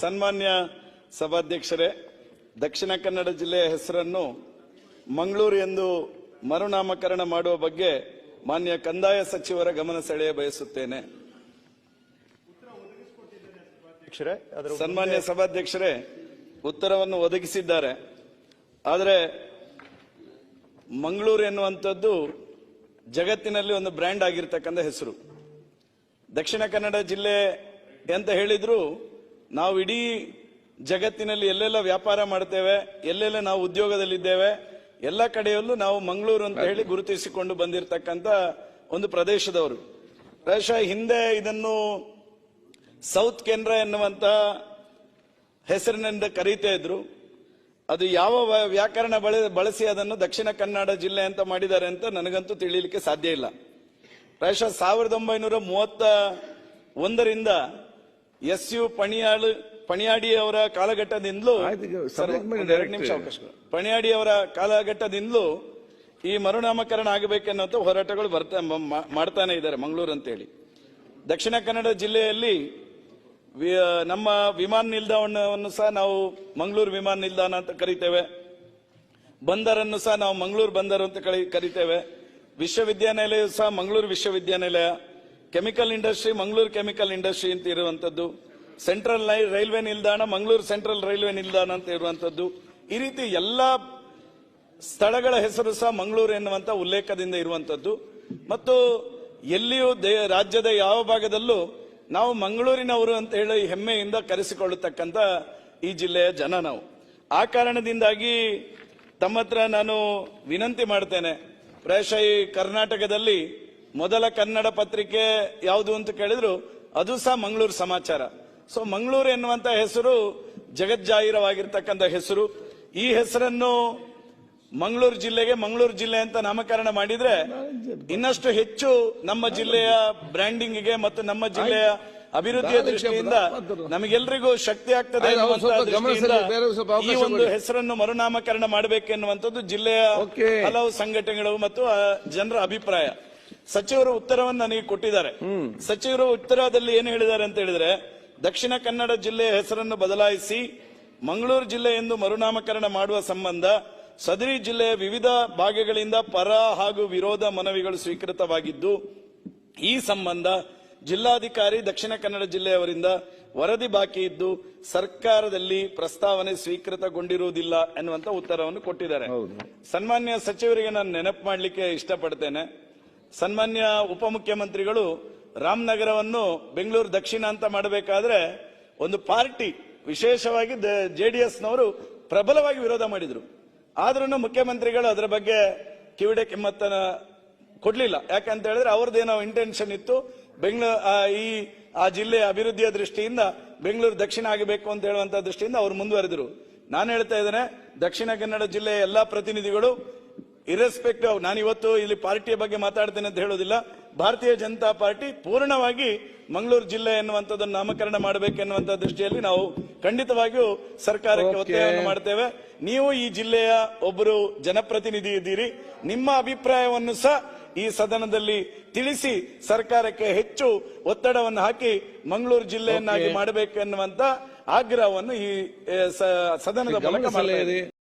ಸನ್ಮಾನ್ಯ ಸಭಾಧ್ಯಕ್ಷರೇ ದಕ್ಷಿಣ ಕನ್ನಡ ಜಿಲ್ಲೆಯ ಹೆಸರನ್ನು ಮಂಗಳೂರು ಎಂದು ಮರುನಾಮಕರಣ ಮಾಡುವ ಬಗ್ಗೆ ಮಾನ್ಯ ಕಂದಾಯ ಸಚಿವರ ಗಮನ ಸೆಳೆಯ ಬಯಸುತ್ತೇನೆ. ಸನ್ಮಾನ್ಯ ಸಭಾಧ್ಯಕ್ಷರೇ ಉತ್ತರವನ್ನು ಒದಗಿಸಿದ್ದಾರೆ. ಆದರೆ ಮಂಗಳೂರು ಎನ್ನುವಂಥದ್ದು ಜಗತ್ತಿನಲ್ಲಿ ಒಂದು ಬ್ರ್ಯಾಂಡ್ ಆಗಿರ್ತಕ್ಕಂಥ ಹೆಸರು. ದಕ್ಷಿಣ ಕನ್ನಡ ಜಿಲ್ಲೆ ಅಂತ ಹೇಳಿದ್ರು ನಾವು ಇಡೀ ಜಗತ್ತಿನಲ್ಲಿ ಎಲ್ಲೆಲ್ಲ ವ್ಯಾಪಾರ ಮಾಡ್ತೇವೆ, ಎಲ್ಲೆಲ್ಲ ನಾವು ಉದ್ಯೋಗದಲ್ಲಿದ್ದೇವೆ, ಎಲ್ಲ ಕಡೆಯಲ್ಲೂ ನಾವು ಮಂಗಳೂರು ಅಂತ ಹೇಳಿ ಗುರುತಿಸಿಕೊಂಡು ಬಂದಿರತಕ್ಕಂತ ಒಂದು ಪ್ರದೇಶದವರು. ಪ್ರಾಯಶಃ ಹಿಂದೆ ಇದನ್ನು ಸೌತ್ ಕೇಂದ್ರ ಎನ್ನುವಂತ ಹೆಸರಿನಿಂದ ಕರೀತಾ ಇದ್ರು. ಅದು ಯಾವ ವ್ಯಾಕರಣ ಬಳ, ಬಳಸಿ ಅದನ್ನು ದಕ್ಷಿಣ ಕನ್ನಡ ಜಿಲ್ಲೆ ಅಂತ ಮಾಡಿದ್ದಾರೆ ಅಂತ ನನಗಂತೂ ತಿಳಿಯಲಿಕ್ಕೆ ಸಾಧ್ಯ ಇಲ್ಲ. ಪ್ರಾಯಶಃ ಸಾವಿರದ ಒಂಬೈನೂರ ಮೂವತ್ತ ಒಂದರಿಂದ ಎಸ್ ಯು ಪಣಿಯಾಳು ಪಣಿಯಾಡಿ ಅವರ ಕಾಲಘಟ್ಟದಿಂದಲೂ ಎರಡು ನಿಮಿಷ. ಅವಕಾಶ ಪಣಿಯಾಡಿ ಅವರ ಕಾಲಘಟ್ಟದಿಂದಲೂ ಈ ಮರುನಾಮಕರಣ ಆಗಬೇಕೆನ್ನುವಂತ ಹೋರಾಟಗಳು ಬರ್ತಾ ಮಾಡ್ತಾನೆ ಇದ್ದಾರೆ ಮಂಗಳೂರು ಅಂತೇಳಿ. ದಕ್ಷಿಣ ಕನ್ನಡ ಜಿಲ್ಲೆಯಲ್ಲಿ ನಮ್ಮ ವಿಮಾನ ನಿಲ್ದಾಣವನ್ನು ಸಹ ನಾವು ಮಂಗಳೂರು ವಿಮಾನ ನಿಲ್ದಾಣ ಅಂತ ಕರಿತೇವೆ. ಬಂದರನ್ನು ಸಹ ನಾವು ಮಂಗಳೂರು ಬಂದರು ಅಂತ ಕರಿತೇವೆ. ವಿಶ್ವವಿದ್ಯಾನಿಲಯ ಸಹ ಮಂಗಳೂರು ವಿಶ್ವವಿದ್ಯಾನಿಲಯ. Chemical industry, Mangaluru chemical industry ಅಂತ ಇರುವಂತದ್ದು. ಸೆಂಟ್ರಲ್ ರೈಲ್ವೆ ನಿಲ್ದಾಣ, ಮಂಗಳೂರು ಸೆಂಟ್ರಲ್ ರೈಲ್ವೆ ನಿಲ್ದಾಣ ಅಂತ ಇರುವಂತದ್ದು. ಈ ರೀತಿ ಎಲ್ಲ ಸ್ಥಳಗಳ ಹೆಸರು ಸಹ ಮಂಗಳೂರು ಎನ್ನುವಂತ ಉಲ್ಲೇಖದಿಂದ ಇರುವಂತದ್ದು. ಮತ್ತು ಎಲ್ಲಿಯೂ ರಾಜ್ಯದ ಯಾವ ಭಾಗದಲ್ಲೂ ನಾವು ಮಂಗಳೂರಿನವರು ಅಂತ ಹೇಳಿ ಹೆಮ್ಮೆಯಿಂದ ಕರೆಸಿಕೊಳ್ಳತಕ್ಕಂಥ ಈ ಜಿಲ್ಲೆಯ ಜನ ನಾವು. ಆ ಕಾರಣದಿಂದಾಗಿ ತಮ್ಮ ಹತ್ರ ನಾನು ವಿನಂತಿ ಮಾಡ್ತೇನೆ. ಪ್ರಾಯಶಃ ಕರ್ನಾಟಕದಲ್ಲಿ ಮೊದಲ ಕನ್ನಡ ಪತ್ರಿಕೆ ಯಾವುದು ಅಂತ ಕೇಳಿದ್ರು ಅದು ಸಹ ಮಂಗಳೂರು ಸಮಾಚಾರ ಸೊ ಮಂಗಳೂರು ಎನ್ನುವಂತ ಹೆಸರು ಜಗಜ್ಜಾಹಿರವಾಗಿರ್ತಕ್ಕಂಥ ಹೆಸರು ಈ ಹೆಸರನ್ನು ಮಂಗಳೂರು ಜಿಲ್ಲೆಗೆ ಮಂಗಳೂರು ಜಿಲ್ಲೆ ಅಂತ ನಾಮಕರಣ ಮಾಡಿದ್ರೆ ಇನ್ನಷ್ಟು ಹೆಚ್ಚು ನಮ್ಮ ಜಿಲ್ಲೆಯ ಬ್ರ್ಯಾಂಡಿಂಗ್ಗೆ ಮತ್ತು ನಮ್ಮ ಜಿಲ್ಲೆಯ ಅಭಿವೃದ್ಧಿಯ ದೃಷ್ಟಿಯಿಂದ. ನಮಗೆಲ್ಲರಿಗೂ ಶಕ್ತಿ ಆಗ್ತದೆ ಈ ಒಂದು ಹೆಸರನ್ನು ಮರುನಾಮಕರಣ ಮಾಡಬೇಕೆನ್ನುವಂಥದ್ದು ಜಿಲ್ಲೆಯ. ಹಲವು ಸಂಘಟನೆಗಳು ಮತ್ತು ಜನರ ಅಭಿಪ್ರಾಯ ಸಚಿವರು ಉತ್ತರವನ್ನು ನನಗೆ ಕೊಟ್ಟಿದ್ದಾರೆ. ಸಚಿವರು ಉತ್ತರದಲ್ಲಿ ಏನು ಹೇಳಿದ್ದಾರೆ ಅಂತ ಹೇಳಿದ್ರೆ ದಕ್ಷಿಣ ಕನ್ನಡ ಜಿಲ್ಲೆಯ ಹೆಸರನ್ನು ಬದಲಾಯಿಸಿ ಮಂಗಳೂರು ಜಿಲ್ಲೆ ಎಂದು ಮರುನಾಮಕರಣ ಮಾಡುವ ಸಂಬಂಧ ಸದರಿ ಜಿಲ್ಲೆಯ ವಿವಿಧ ಭಾಗಗಳಿಂದ ಪರ ಹಾಗೂ ವಿರೋಧ ಮನವಿಗಳು ಸ್ವೀಕೃತವಾಗಿದ್ದು ಈ ಸಂಬಂಧ ಜಿಲ್ಲಾಧಿಕಾರಿ ದಕ್ಷಿಣ ಕನ್ನಡ ಜಿಲ್ಲೆಯವರಿಂದ ವರದಿ ಬಾಕಿ ಇದ್ದು ಸರ್ಕಾರದಲ್ಲಿ ಪ್ರಸ್ತಾವನೆ ಸ್ವೀಕೃತಗೊಂಡಿರುವುದಿಲ್ಲ ಎನ್ನುವಂತ ಉತ್ತರವನ್ನು ಕೊಟ್ಟಿದ್ದಾರೆ. ಸನ್ಮಾನ್ಯ ಸಚಿವರಿಗೆ ನಾನು ನೆನಪು ಮಾಡಲಿಕ್ಕೆ ಇಷ್ಟಪಡ್ತೇನೆ. ಸನ್ಮಾನ್ಯ ಉಪಮುಖ್ಯಮಂತ್ರಿಗಳು ರಾಮನಗರವನ್ನು ಬೆಂಗಳೂರು ದಕ್ಷಿಣ ಅಂತ ಮಾಡಬೇಕಾದ್ರೆ ಒಂದು ಪಾರ್ಟಿ, ವಿಶೇಷವಾಗಿ ಜೆ ಡಿ ಎಸ್ನವರು ಪ್ರಬಲವಾಗಿ ವಿರೋಧ ಮಾಡಿದ್ರು. ಆದ್ರೂ ಮುಖ್ಯಮಂತ್ರಿಗಳು ಅದರ ಬಗ್ಗೆ ಕಿವಿಡೆ ಕಿಮ್ಮತ್ತನ ಕೊಡ್ಲಿಲ್ಲ. ಯಾಕಂತ ಹೇಳಿದ್ರೆ ಅವ್ರದ್ದೇನೋ ಇಂಟೆನ್ಷನ್ ಇತ್ತು. ಬೆಂಗಳೂರು ಈ, ಆ ಜಿಲ್ಲೆಯ ಅಭಿವೃದ್ಧಿಯ ದೃಷ್ಟಿಯಿಂದ ಬೆಂಗಳೂರು ದಕ್ಷಿಣ ಆಗಬೇಕು ಅಂತ ಹೇಳುವಂತ ದೃಷ್ಟಿಯಿಂದ ಅವರು ಮುಂದುವರೆದರು. ನಾನು ಹೇಳ್ತಾ ಇದ್ದೇನೆ, ದಕ್ಷಿಣ ಕನ್ನಡ ಜಿಲ್ಲೆಯ ಎಲ್ಲಾ ಪ್ರತಿನಿಧಿಗಳು ಇರೆಸ್ಪೆಕ್ಟಿವ್ ನಾನು ಇವತ್ತು ಇಲ್ಲಿ ಪಾರ್ಟಿಯ ಬಗ್ಗೆ ಮಾತಾಡ್ತೇನೆ ಅಂತ ಹೇಳೋದಿಲ್ಲ. ಭಾರತೀಯ ಜನತಾ ಪಾರ್ಟಿ ಪೂರ್ಣವಾಗಿ ಮಂಗಳೂರು ಜಿಲ್ಲೆ ಎನ್ನುವಂಥದ್ದನ್ನು ನಾಮಕರಣ ಮಾಡಬೇಕೆನ್ನುವಂತ ದೃಷ್ಟಿಯಲ್ಲಿ ನಾವು ಖಂಡಿತವಾಗಿಯೂ ಸರ್ಕಾರಕ್ಕೆ ಒತ್ತಾಯವನ್ನು ಮಾಡ್ತೇವೆ. ನೀವು ಈ ಜಿಲ್ಲೆಯ ಒಬ್ಬರು ಜನಪ್ರತಿನಿಧಿ ಇದ್ದೀರಿ. ನಿಮ್ಮ ಅಭಿಪ್ರಾಯವನ್ನು ಸಹ ಈ ಸದನದಲ್ಲಿ ತಿಳಿಸಿ ಸರ್ಕಾರಕ್ಕೆ ಹೆಚ್ಚು ಒತ್ತಡವನ್ನು ಹಾಕಿ ಮಂಗಳೂರು ಜಿಲ್ಲೆಯನ್ನಾಗಿ ಮಾಡಬೇಕೆನ್ನುವಂತ ಮಾಡಬೇಕು ಎನ್ನುವಂತ ಆಗ್ರಹವನ್ನು ಈ ಸದನದ ಮೂಲಕ